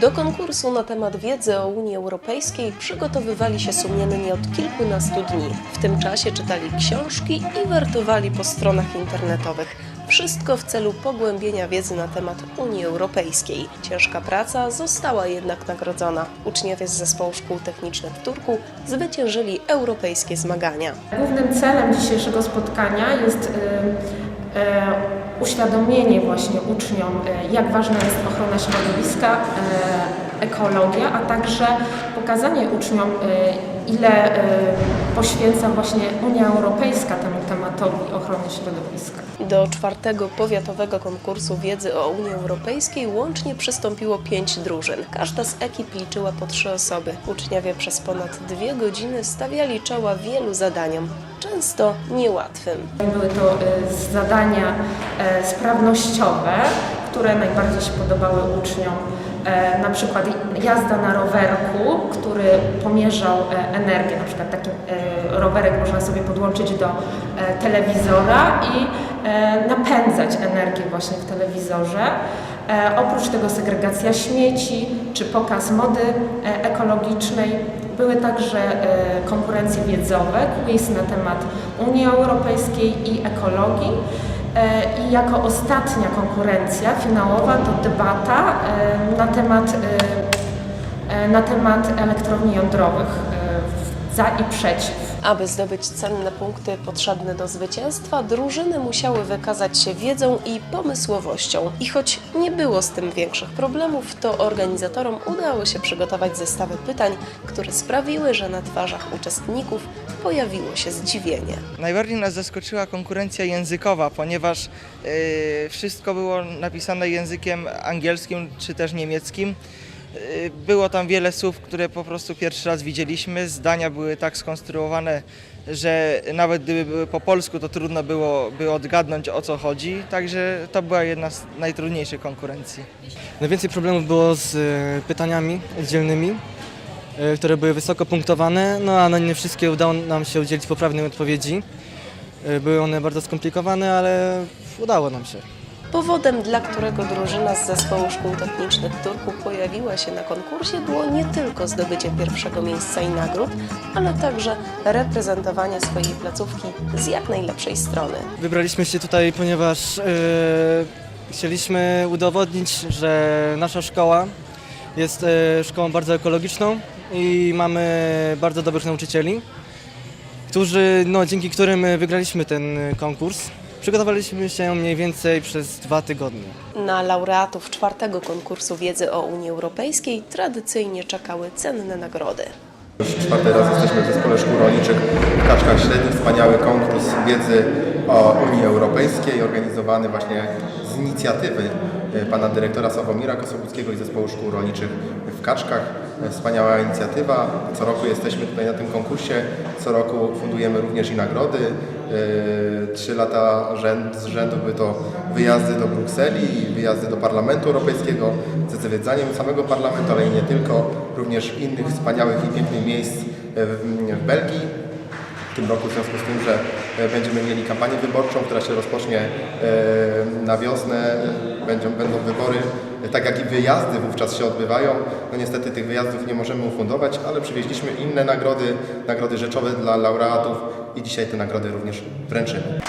Do konkursu na temat wiedzy o Unii Europejskiej przygotowywali się sumiennie od kilkunastu dni. W tym czasie czytali książki i wertowali po stronach internetowych. Wszystko w celu pogłębienia wiedzy na temat Unii Europejskiej. Ciężka praca została jednak nagrodzona. Uczniowie z zespołu szkół technicznych w Turku zwyciężyli europejskie zmagania. Głównym celem dzisiejszego spotkania jest e, e, uświadomienie właśnie uczniom, e, jak ważna jest ochrona środowiska, e, ekologia, a także pokazanie uczniom, e, ile e, poświęca właśnie Unia Europejska temu tematowi ochrony środowiska. Do czwartego powiatowego konkursu wiedzy o Unii Europejskiej łącznie przystąpiło pięć drużyn. Każda z ekip liczyła po trzy osoby. Uczniowie przez ponad dwie godziny stawiali czoła wielu zadaniom, często niełatwym. Były to e, zadania sprawnościowe, które najbardziej się podobały uczniom. E, Na przykład jazda na rowerku, który pomierzał e, energię, na przykład taki e, rowerek można sobie podłączyć do telewizora i napędzać energię właśnie w telewizorze. Oprócz tego segregacja śmieci czy pokaz mody ekologicznej. Były także konkurencje wiedzowe, quiz na temat Unii Europejskiej i ekologii. E, I jako ostatnia konkurencja finałowa to debata e, na temat, e, na temat elektrowni jądrowych za i przeciw. Aby zdobyć cenne punkty potrzebne do zwycięstwa, drużyny musiały wykazać się wiedzą i pomysłowością. I choć nie było z tym większych problemów, to organizatorom udało się przygotować zestawy pytań, które sprawiły, że na twarzach uczestników pojawiło się zdziwienie. Najbardziej nas zaskoczyła konkurencja językowa, ponieważ y, wszystko było napisane językiem angielskim czy też niemieckim. Y, było tam wiele słów, które po prostu pierwszy raz widzieliśmy. Zdania były tak skonstruowane, że nawet gdyby były po polsku, to trudno było by odgadnąć o co chodzi. Także to była jedna z najtrudniejszych konkurencji. Najwięcej problemów było z e, pytaniami dzielnymi, e, które były wysoko punktowane, no a na nie wszystkie udało nam się udzielić poprawnej odpowiedzi. E, Były one bardzo skomplikowane, ale udało nam się. Powodem, dla którego drużyna z zespołu szkół technicznych Turku pojawiła się na konkursie, było nie tylko zdobycie pierwszego miejsca i nagród, ale także reprezentowanie swojej placówki z jak najlepszej strony. Wybraliśmy się tutaj, ponieważ e, chcieliśmy udowodnić, że nasza szkoła jest e, szkołą bardzo ekologiczną i mamy bardzo dobrych nauczycieli, którzy, no, dzięki którym wygraliśmy ten konkurs. Przygotowaliśmy się mniej więcej przez dwa tygodnie. Na laureatów czwartego konkursu wiedzy o Unii Europejskiej tradycyjnie czekały cenne nagrody. Już czwarty raz jesteśmy w Zespole Szkół Rolniczych w Kaczkach Średnich. Wspaniały konkurs wiedzy o Unii Europejskiej, organizowany właśnie z inicjatywy e, pana dyrektora Sławomira Kosobuckiego i Zespołu Szkół Rolniczych w Kaczkach. E, Wspaniała inicjatywa. Co roku jesteśmy tutaj na tym konkursie. Co roku fundujemy również i nagrody. E, Trzy lata rzęd, z rzędu były to wyjazdy do Brukseli i wyjazdy do Parlamentu Europejskiego ze zwiedzaniem samego Parlamentu, ale i nie tylko, również innych wspaniałych i pięknych miejsc e, w, Belgii. W tym roku w związku z tym, że e, będziemy mieli kampanię wyborczą, która się rozpocznie na wiosnę, będą, będą wybory, tak jak i wyjazdy wówczas się odbywają. No niestety tych wyjazdów nie możemy ufundować, ale przywieźliśmy inne nagrody, nagrody rzeczowe dla laureatów i dzisiaj te nagrody również wręczymy.